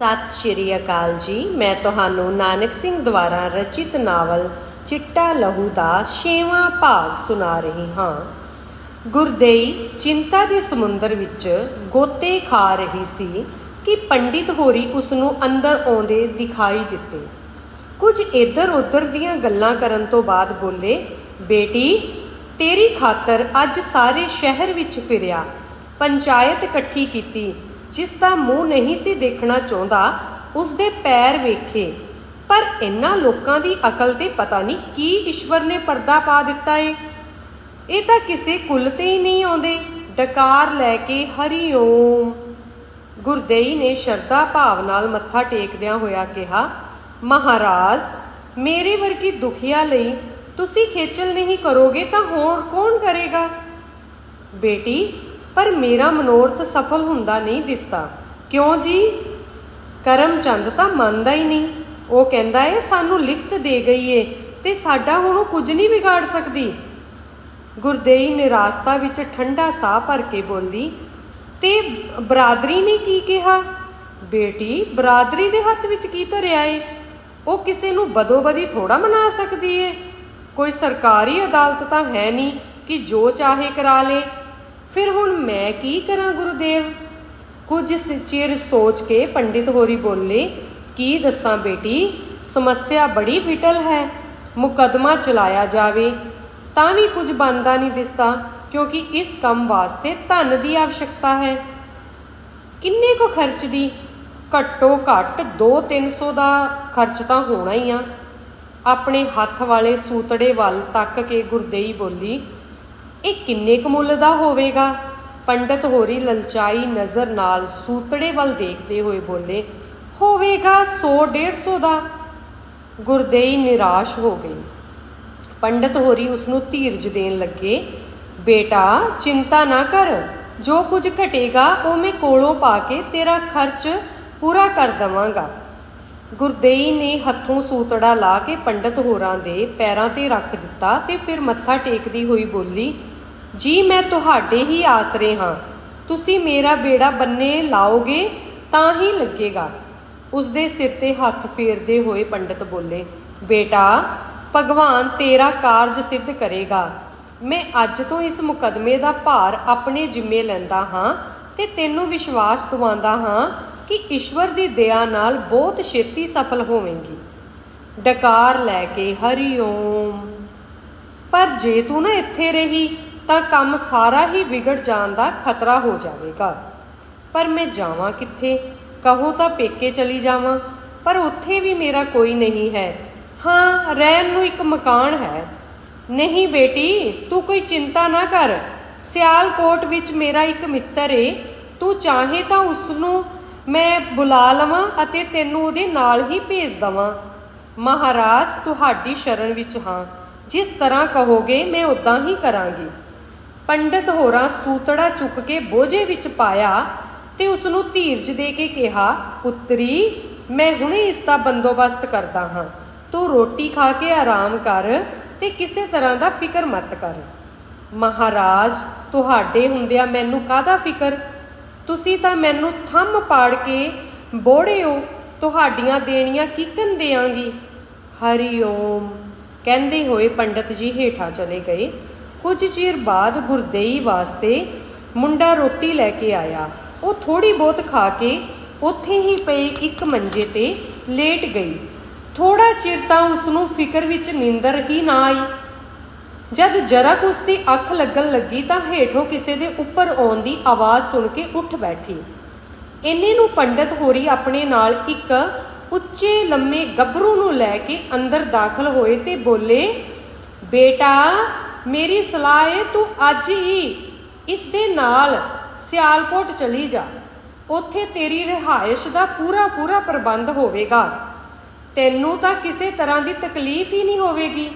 ਸਤਿ ਸ਼੍ਰੀ ਅਕਾਲ ਜੀ। ਮੈਂ ਤੁਹਾਨੂੰ ਨਾਨਕ ਸਿੰਘ ਦੁਆਰਾ ਰਚਿਤ ਨਾਵਲ ਚਿੱਟਾ ਲਹੂ ਦਾ ਛੇਵਾਂ ਭਾਗ ਸੁਣਾ ਰਹੀ ਹਾਂ। ਗੁਰਦੇਈ ਚਿੰਤਾ ਦੇ ਸਮੁੰਦਰ ਵਿੱਚ ਗੋਤੇ ਖਾ ਰਹੀ ਸੀ ਕਿ ਪੰਡਿਤ ਹੋਰੀ ਉਸ ਨੂੰ ਅੰਦਰ ਆਉਂਦੇ ਦਿਖਾਈ ਦਿੱਤੇ। ਕੁਝ ਇੱਧਰ ਉੱਧਰ ਦੀਆਂ ਗੱਲਾਂ ਕਰਨ ਤੋਂ ਬਾਅਦ ਬੋਲੇ, ਬੇਟੀ, ਤੇਰੀ ਖਾਤਰ ਅੱਜ ਸਾਰੇ ਸ਼ਹਿਰ ਵਿੱਚ ਫਿਰਿਆ। ਪੰਚਾਇਤ ਇਕੱਠੀ ਕੀਤੀ। ਜਿਸ ਦਾ ਮੂੰਹ ਨਹੀਂ ਸੀ ਦੇਖਣਾ ਚਾਹੁੰਦਾ ਉਸ ਦੇ ਪੈਰ ਵੇਖੇ। ਪਰ ਇਹਨਾਂ ਲੋਕਾਂ ਦੀ ਅਕਲ ਤੇ ਪਤਾ ਨਹੀਂ ਕੀ ਈਸ਼ਵਰ ਨੇ ਪਰਦਾ ਪਾ ਦਿੱਤਾ ਏ। ਇਹ ਤਾਂ ਕਿਸੇ ਕੁੱਲ ਤੇ ਹੀ ਨਹੀਂ ਆਉਂਦੇ। ਡਕਾਰ ਲੈ ਕੇ ਹਰੀ ਓਮ। ਗੁਰਦੇਈ ਨੇ ਸ਼ਰਧਾ ਭਾਵ ਨਾਲ ਮੱਥਾ ਟੇਕਦਿਆਂ ਹੋਇਆ ਕਿਹਾ, ਮਹਾਰਾਜ, ਮੇਰੇ ਵਰਗੀ ਦੁਖੀਆ ਲਈ ਤੁਸੀਂ ਖੇਚਲ ਨਹੀਂ ਕਰੋਗੇ ਤਾਂ ਹੋਰ ਕੌਣ ਕਰੇਗਾ? ਬੇਟੀ ਪਰ ਮੇਰਾ ਮਨੋਰਥ ਸਫਲ ਹੁੰਦਾ ਨਹੀਂ ਦਿਸਦਾ। ਕਿਉਂ ਜੀ? ਕਰਮਚੰਦ ਤਾਂ ਮੰਨਦਾ ਹੀ ਨਹੀਂ। ਉਹ ਕਹਿੰਦਾ ਏ, ਸਾਨੂੰ ਲਿਖਤ ਦੇ ਗਈ ਏ ਤੇ ਸਾਡਾ ਹੁਣ ਉਹ ਕੁਝ ਨਹੀਂ ਵਿਗਾੜ ਸਕਦੀ। ਗੁਰਦੇਈ ਨਿਰਾਸਤਾ ਵਿੱਚ ਠੰਡਾ ਸਾਹ ਭਰ ਕੇ ਬੋਲੀ, ਤੇ ਬਰਾਦਰੀ ਨੇ ਕੀ ਕਿਹਾ? ਬੇਟੀ, ਬਰਾਦਰੀ ਦੇ ਹੱਥ ਵਿੱਚ ਕੀ ਧਰਿਆ ਏ? ਉਹ ਕਿਸੇ ਨੂੰ ਬਦੋਬਦੀ ਥੋੜਾ ਮਨਾ ਸਕਦੀ ਏ। ਕੋਈ ਸਰਕਾਰੀ ਅਦਾਲਤ ਤਾਂ ਹੈ ਨਹੀਂ ਕਿ ਜੋ ਚਾਹੇ ਕਰਾ ਲੇ। ਫਿਰ ਹੁਣ ਮੈਂ ਕੀ ਕਰਾਂ ਗੁਰੂਦੇਵ? ਕੁਝ ਚਿਰ ਸੋਚ ਕੇ ਪੰਡਿਤ ਹੋਰੀ ਬੋਲੇ, ਕੀ ਦੱਸਾਂ ਬੇਟੀ, ਸਮੱਸਿਆ ਬੜੀ ਵਿਟਲ ਹੈ, ਮੁਕੱਦਮਾ ਚਲਾਇਆ ਜਾਵੇ। ਤਾਂ ਵੀ ਕੁਝ ਬਣਦਾ ਨਹੀਂ ਦਿਸਦਾ, ਕਿਉਂਕਿ ਇਸ ਕੰਮ ਵਾਸਤੇ ਧਨ ਦੀ ਆਵਸ਼ਕਤਾ ਹੈ। ਕਿੰਨੇ ਕੋ ਖਰਚ ਦੀ? ਘੱਟੋ ਘੱਟ 2-300 ਦਾ ਖਰਚ ਤਾਂ ਹੋਣਾ ਹੀ ਆ। ਆਪਣੇ ਹੱਥ ਵਾਲੇ ਸੂਤੜੇ ਵੱਲ ਤੱਕ ਕੇ ਗੁਰਦੇਈ ਬੋਲੀ ਇਹ ਕਿੰਨੇ ਕੁ ਮੁੱਲ ਦਾ ਹੋਵੇਗਾ? ਪੰਡਤ ਹੋਰੀ ਲਲਚਾਈ ਨਜ਼ਰ ਨਾਲ ਸੂਤੜੇ ਵੱਲ ਦੇਖਦੇ ਹੋਏ ਬੋਲੇ, ਹੋਵੇਗਾ 100 150 ਦਾ। ਗੁਰਦੇਈ ਨਿਰਾਸ਼ ਹੋ ਗਈ। ਪੰਡਤ ਹੋਰੀ ਉਸ ਨੂੰ ਧੀਰਜ ਦੇਣ ਲੱਗੇ, ਬੇਟਾ, ਚਿੰਤਾ ਨਾ ਕਰ, ਜੋ ਕੁਝ ਘਟੇਗਾ ਉਹ ਮੈਂ ਕੋਲੋਂ ਪਾ ਕੇ ਤੇਰਾ ਖਰਚ ਪੂਰਾ ਕਰ ਦਵਾਂਗਾ। ਗੁਰਦੇਈ ਨੇ ਹੱਥੋਂ ਸੂਤੜਾ ਲਾ ਕੇ ਪੰਡਤ ਹੋਰਾਂ ਦੇ ਪੈਰਾਂ ਤੇ ਰੱਖ ਦਿੱਤਾ ਤੇ ਫਿਰ ਮੱਥਾ ਟੇਕਦੀ ਹੋਈ ਬੋਲੀ ਜੀ, ਮੈਂ ਤੁਹਾਡੇ ਹੀ ਆਸਰੇ ਹਾਂ। ਤੁਸੀਂ ਮੇਰਾ ਬੇੜਾ ਬੰਨੇ ਲਾਓਗੇ ਤਾਂ ਹੀ ਲੱਗੇਗਾ। ਉਸ ਦੇ ਸਿਰ ਤੇ ਹੱਥ ਫੇਰਦੇ ਹੋਏ ਪੰਡਤ ਬੋਲੇ, ਬੇਟਾ, ਭਗਵਾਨ ਤੇਰਾ ਕਾਰਜ ਸਿੱਧ ਕਰੇਗਾ। ਮੈਂ ਅੱਜ ਤੋਂ ਇਸ ਮੁਕਦਮੇ ਦਾ ਭਾਰ ਆਪਣੇ ਜਿੰਮੇ ਲੈਂਦਾ ਹਾਂ ਤੇ ਤੈਨੂੰ ਵਿਸ਼ਵਾਸ ਦਿਵਾਉਂਦਾ ਹਾਂ ਕਿ ਈਸ਼ਵਰ ਦੀ ਦਇਆ ਨਾਲ ਬਹੁਤ ਛੇਤੀ ਸਫਲ ਹੋਵੇਂਗੀ। ਡਕਾਰ ਲੈ ਕੇ ਹਰੀ ਓਮ। ਪਰ ਜੇ ਤੂੰ ਨਾ ਇੱਥੇ ਰਹੀ ਤਾਂ ਕੰਮ ਸਾਰਾ ਹੀ ਵਿਗੜ ਜਾਣ ਦਾ ਖਤਰਾ ਹੋ ਜਾਵੇਗਾ। ਪਰ ਮੈਂ ਜਾਵਾਂ ਕਿੱਥੇ? ਕਹੋ ਤਾਂ ਪੇਕੇ ਚਲੀ ਜਾਵਾਂ। ਪਰ ਉੱਥੇ ਵੀ ਮੇਰਾ ਕੋਈ ਨਹੀਂ ਹੈ। ਹਾਂ, ਰਹਿਣ ਨੂੰ ਇੱਕ ਮਕਾਨ ਹੈ। ਨਹੀਂ ਬੇਟੀ, ਤੂੰ ਕੋਈ ਚਿੰਤਾ ਨਾ ਕਰ। ਸਿਆਲਕੋਟ ਵਿੱਚ ਮੇਰਾ ਇੱਕ ਮਿੱਤਰ ਏ। ਤੂੰ ਚਾਹੇ ਤਾਂ ਉਸ ਨੂੰ ਮੈਂ ਬੁਲਾ ਲਵਾਂ ਅਤੇ ਤੈਨੂੰ ਉਹਦੇ ਨਾਲ ਹੀ ਭੇਜ ਦਵਾਂ। ਮਹਾਰਾਜ, ਤੁਹਾਡੀ ਸ਼ਰਨ ਵਿੱਚ ਹਾਂ। ਜਿਸ ਤਰ੍ਹਾਂ ਕਹੋਗੇ, ਮੈਂ ਉਦਾਂ ਹੀ ਕਰਾਂਗੀ। ਪੰਡਤ ਹੋਰਾਂ ਸੂਤੜਾ ਚੁੱਕ ਕੇ ਬੋਝੇ ਵਿੱਚ ਪਾਇਆ ਤੇ ਉਸ ਨੂੰ ਧੀਰਜ ਦੇ ਕੇ ਕਿਹਾ, ਪੁੱਤਰੀ, ਮੈਂ ਹੁਣੇ ਇਸ ਦਾ ਬੰਦੋਬਸਤ ਕਰਦਾ ਹਾਂ। ਤੂੰ ਰੋਟੀ ਖਾ ਕੇ ਆਰਾਮ ਕਰ ਤੇ ਕਿਸੇ ਤਰ੍ਹਾਂ ਦਾ ਫਿਕਰ ਮਤ ਕਰ। ਮਹਾਰਾਜ, ਤੁਹਾਡੇ ਹੁੰਦਿਆਂ ਮੈਨੂੰ ਕਾਹਦਾ ਫਿਕਰ? ਤੁਸੀਂ ਤਾਂ ਮੈਨੂੰ ਥੰਮ ਪਾੜ ਕੇ ਬੋੜੇ ਹੋ, ਤੁਹਾਡੀਆਂ ਦੇਣੀਆਂ ਕਿਕਨ ਦੇਵਾਂਗੀ? ਹਰੀ ਓਮ, ਕਹਿੰਦੇ ਹੋਏ ਪੰਡਤ ਜੀ ਹੇਠਾਂ ਚਲੇ ਗਏ। ਕੁਝ ਚਿਰ ਬਾਅਦ ਗੁਰਦੇਈ ਵਾਸਤੇ ਮੁੰਡਾ ਰੋਟੀ ਲੈ ਕੇ ਆਇਆ। ਉਹ ਥੋੜੀ ਬਹੁਤ ਖਾ ਕੇ ਉੱਥੇ ਹੀ ਪਈ ਇੱਕ ਮੰਜੇ ਤੇ ਲੇਟ ਗਈ। ਥੋੜਾ ਚਿਰ ਤਾਂ ਉਸ ਨੂੰ ਫਿਕਰ ਵਿੱਚ ਨੀਂਦਰ ਹੀ ਨਾ ਆਈ। ਜਦ ਜਰਾ ਕੁ ਉਸ ਦੀ ਅੱਖ ਲੱਗਣ ਲੱਗੀ ਤਾਂ ਹੇਠੋਂ ਕਿਸੇ ਦੇ ਉੱਪਰ ਆਉਣ ਦੀ ਆਵਾਜ਼ ਸੁਣ ਕੇ ਉੱਠ ਬੈਠੀ। ਇੰਨੇ ਨੂੰ ਪੰਡਤ ਹੋਰੀ ਆਪਣੇ ਨਾਲ ਇੱਕ ਉੱਚੇ ਲੰਮੇ ਗੱਭਰੂ ਨੂੰ ਲੈ ਕੇ ਅੰਦਰ ਦਾਖਲ ਹੋਏ ਤੇ ਬੋਲੇ, ਬੇਟਾ ਮੇਰੀ ਸਲਾਹ ਏ, ਤੂੰ ਅੱਜ ਹੀ ਇਸ ਦੇ ਨਾਲ ਸਿਆਲਕੋਟ ਚਲੀ ਜਾ। ਉੱਥੇ ਤੇਰੀ ਰਿਹਾਇਸ਼ ਦਾ ਪੂਰਾ ਪੂਰਾ ਪ੍ਰਬੰਧ ਹੋਵੇਗਾ। ਤੈਨੂੰ ਤਾਂ ਕਿਸੇ ਤਰ੍ਹਾਂ ਦੀ ਤਕਲੀਫ ਹੀ ਨਹੀਂ ਹੋਵੇਗੀ।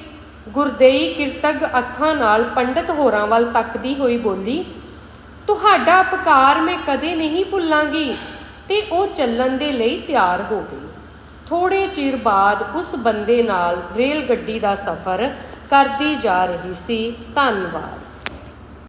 ਗੁਰਦੇਈ ਕਿਰਤਗ ਅੱਖਾਂ ਨਾਲ ਪੰਡਤ ਹੋਰਾਂ ਵੱਲ ਤੱਕਦੀ ਹੋਈ ਬੋਲੀ, ਤੁਹਾਡਾ ਉਪਕਾਰ ਮੈਂ ਕਦੇ ਨਹੀਂ ਭੁੱਲਾਂਗੀ। ਤੇ ਉਹ ਚੱਲਣ ਦੇ ਲਈ ਤਿਆਰ ਹੋ ਗਈ। ਥੋੜੇ ਚਿਰ ਬਾਅਦ ਉਸ ਬੰਦੇ ਨਾਲ ਰੇਲ ਗੱਡੀ ਦਾ ਸਫ਼ਰ ਕਰਦੀ ਜਾ ਰਹੀ ਸੀ। ਧੰਨਵਾਦ।